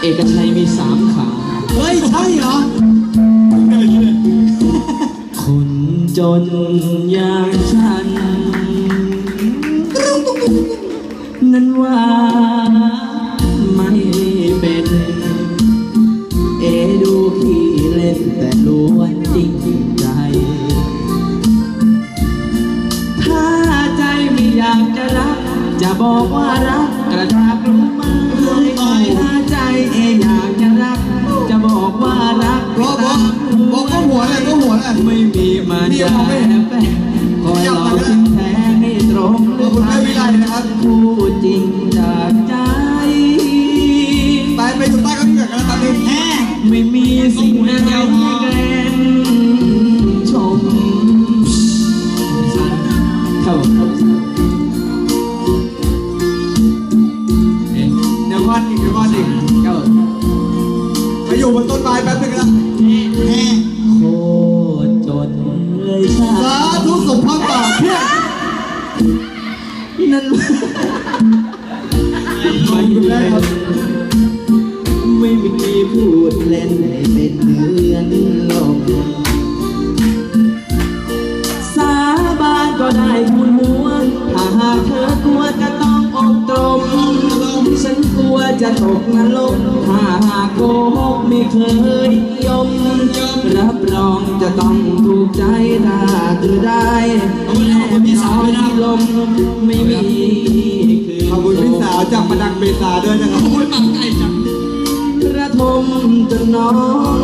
เอกชัยมีสามขา เฮ้ย ใช่เหรอ คนจนอย่างฉัน นั้นว่าไม่เป็น เอดูพี่เล่นแต่ล้วนจริงใจ ถ้าใจไม่อยากจะรัก จะบอกว่ารักกระทากรู้ไหม เพราะก็หัวเลยก็หัวเลยไม่มีมาจะแฝงคอยหลอกทิ้งแท้ให้ตรงหรือไม่พูดจริงจากใจตายไปอยู่ใต้ก็เกิดกันแล้วตอนนี้แฮ่ไม่มีสิ่งใดที่แกล้งชมเข้าเข้าเดี๋ยววันอีกเดี๋ยววันอีกเข้าไปอยู่บนต้นไม้แป๊บนึงนะ สาธุสมพรต่อเพียงนั่นขอบคุณแม่ครับไม่มีพูดเล่นให้เป็นเดือนลมสาบานก็ได้พูดหัวถ้าหากเธอกลัวจะต้องอกตรมฉันกลัวจะตกนรกถ้าหากโกหกไม่เคยยอมรับรองจะต้องถูกใจ ถ้าเธอได้แน่นอนลมไม่มีคืนขอบคุณพี่สาวจากประดังเบซาด้วยนะครับโอ้ยปังไก่จังกระทมจนน้องมองมา